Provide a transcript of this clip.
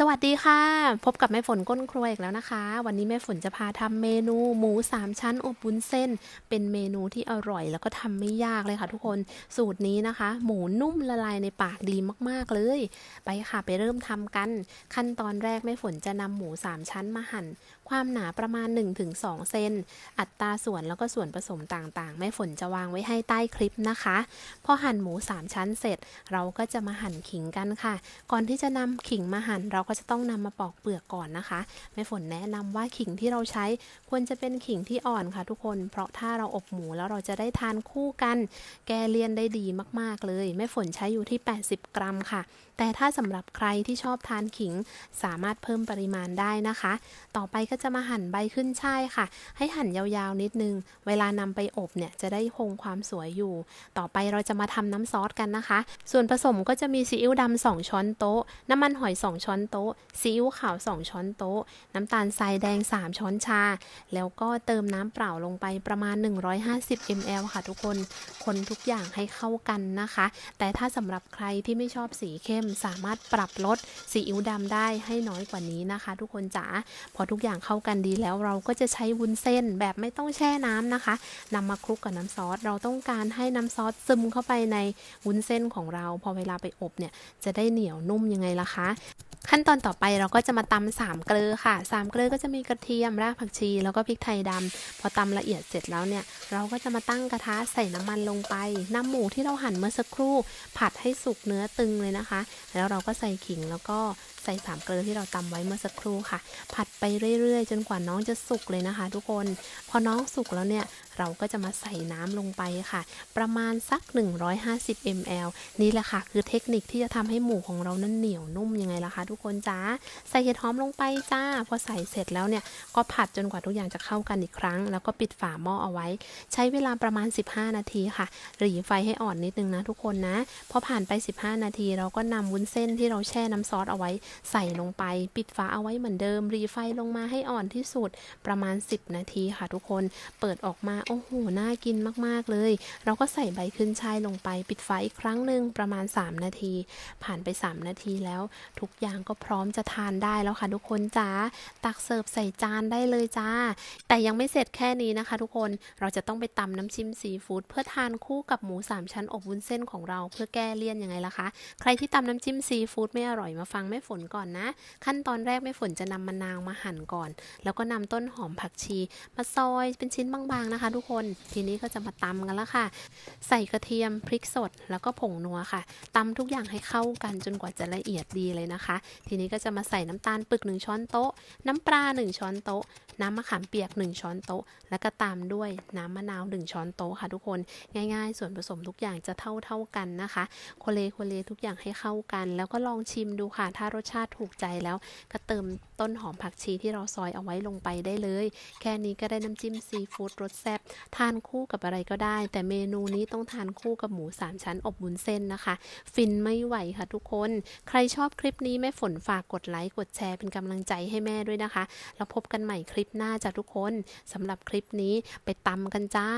สวัสดีค่ะ พบกับแม่ฝนก้นครัวอีกแล้วนะคะ วันนี้แม่ฝนจะพาทำเมนูหมูสามชั้นอบวุ้นเส้น เป็นเมนูที่อร่อยแล้วก็ทำไม่ยากเลยค่ะทุกคนสูตรนี้นะคะ หมูนุ่มละลายในปากดีมากๆเลย ไปค่ะไปเริ่มทำกัน ขั้นตอนแรกแม่ฝนจะนำหมูสามชั้นมาหั่น ความหนาประมาณ 1-2 เซนอัตราส่วนแล้วก็ส่วนผสมต่างๆ แม่ฝนจะวางไว้ให้ใต้คลิปนะคะพอหั่นหมูสามชั้นเสร็จ เราก็จะมาหั่นขิงกันค่ะ ก่อนที่จะนำขิงมาหั่นเราก็จะต้องนำมาปอกเปลือกก่อนนะคะแม่ฝนแนะนำว่าขิงที่เราใช้ควรจะเป็นขิงที่อ่อนค่ะทุกคน เพราะถ้าเราอบหมูแล้วเราจะได้ทานคู่กัน แกเลียนได้ดีมากๆเลยแม่ฝนใช้อยู่ที่ 80 กรัมค่ะ แต่ถ้าสำหรับใครที่ชอบทานขิง สามารถเพิ่มปริมาณได้นะคะ ต่อไปก็จะมาหั่นใบขึ้นช่ายค่ะ ให้หั่นยาวๆนิดนึง เวลานำไปอบเนี่ยจะได้คงความสวยอยู่ ต่อไปเราจะมาทำน้ำซอสกันนะคะ ส่วนผสมก็จะมีซีอิ๊วดำ2ช้อนโต๊ะ น้ำมันหอย 2 ช้อนโต๊ะซีอิ๊วขาว2ช้อนโต๊ะ น้ำตาลทรายแดง 3 ช้อนชา แล้วก็เติมน้ำเปล่าลงไปประมาณ 150 ml ค่ะทุกคน คนทุกอย่างให้เข้ากันนะคะ แต่ถ้าสำหรับใครที่ไม่ชอบสีเข้มสามารถปรับลดซีอิ๊วดำได้ให้น้อยกว่านี้นะคะ ทุกคนจ๋า พอทุกอย่างเข้ากันดีแล้วเราก็จะใช้วุ้นเส้นแบบไม่ต้องแช่น้ำนะคะนำมาคลุกกับน้ำซอส เราต้องการให้น้ำซอสซึมเข้าไปในวุ้นเส้นของเรา พอเวลาไปอบเนี่ยจะได้เหนียวนุ่มยังไงล่ะคะ ขั้นตอนต่อไปเราก็จะมาตำสามเกลือค่ะสามเกลือก็จะมีกระเทียมรากผักชี แล้วก็พริกไทยดำพอตำละเอียดเสร็จแล้วเนี่ย เราก็จะมาตั้งกระทะใส่น้ำมันลงไปนำหมูที่เราหั่นเมื่อสักครู่ ผัดให้สุกเนื้อตึงเลยนะคะ แล้วเราก็ใส่ขิงแล้วก็ใส่สามเกลือที่เราตำไว้เมื่อสักครู่ค่ะ ผัดไปเรื่อยๆ จนกว่าน้องจะสุกเลยนะคะ ทุกคน พอน้องสุกแล้วเนี่ยเราก็จะมาใส่น้ำลงไปค่ะ ประมาณสัก 150 ml นี่แหละค่ะ คือเทคนิคที่จะทำให้หมูของเรานั้นเหนียวนุ่มยังไงล่ะคะทุกคนจ้าใส่เห็ดหอมลงไปจ้า พอใส่เสร็จแล้วเนี่ยก็ผัดจนกว่าทุกอย่างจะเข้ากันอีกครั้ง แล้วก็ปิดฝาหม้อเอาไว้ ใช้เวลาประมาณ 15 นาทีค่ะหรีไฟให้อ่อนนิดนึงนะทุกคนนะพอผ่านไป 15 นาทีเราก็นำวุ้นเส้นที่เราแช่น้ำซอสเอาไว้ใส่ลงไป ปิดฝาเอาไว้เหมือนเดิมรีไฟลงมาให้อ่อนที่สุดประมาณ 10 นาทีค่ะ ทุกคนเปิดออกมาโอ้โหน่ากินมากๆเลย เราก็ใส่ใบขึ้นช่ายลงไป ปิดไฟอีกครั้งหนึ่งประมาณ 3 นาที ผ่านไป 3 นาทีแล้ว ทุกอย่างก็พร้อมจะทานได้แล้วค่ะทุกคนจ้าตักเสิร์ฟใส่จานได้เลยจ้า แต่ยังไม่เสร็จแค่นี้นะคะ ทุกคนเราจะต้องไปตำน้ำจิ้มซีฟู้ดเพื่อทานคู่กับหมูสามชั้นอบวุ้นเส้นของเราเพื่อแก้เลี่ยนยังไงล่ะคะใครที่ตำน้ำจิ้มซีฟู้ดไม่อร่อยมาฟังแม่ฝนก่อนนะ ขั้นตอนแรกแม่ฝนจะนำมะนาวมาหั่นก่อน แล้วก็นำต้นหอมผักชี มาซอยเป็นชิ้นบางๆนะคะ ทุกคนทีนี้ก็จะมาตำกันแล้วค่ะ ใส่กระเทียมพริกสดแล้วก็ผงนัวค่ะตำทุกอย่างให้เข้ากันจนกว่าจะละเอียดดีเลยนะคะทีนี้ก็จะมาใส่น้ำตาลปึก 1 ช้อนโต๊ะ น้ำปลา 1 ช้อนโต๊ะ น้ำมะขามเปียก 1 ช้อนโต๊ะ แล้วก็ตามด้วยน้ำมะนาว 1 ช้อนโต๊ะค่ะทุกคน ง่ายๆ ส่วนผสมทุกอย่างจะเท่าเท่าๆกันนะคะ โคเลโคเลทุกอย่างให้เข้ากัน แล้วก็ลองชิมดูค่ะ ถ้ารสชาติถูกใจแล้ว ก็เติมต้นหอมผักชีที่เราซอยเอาไว้ลงไปได้เลย แค่นี้ก็ได้น้ำจิ้มซีฟู้ดรสแซ่บ ทานคู่กับอะไรก็ได้ แต่เมนูนี้ต้องทานคู่กับหมูสามชั้นอบวุ้นเส้นนะคะ ฟินไม่ไหวค่ะทุกคน ใครชอบคลิปนี้แม่ฝนฝากกดไลค์กดแชร์เป็นกำลังใจให้แม่ด้วยนะคะ แล้วพบกันใหม่คลิปหน้าจ้ะทุกคนสำหรับคลิปนี้ไปตำกันจ้า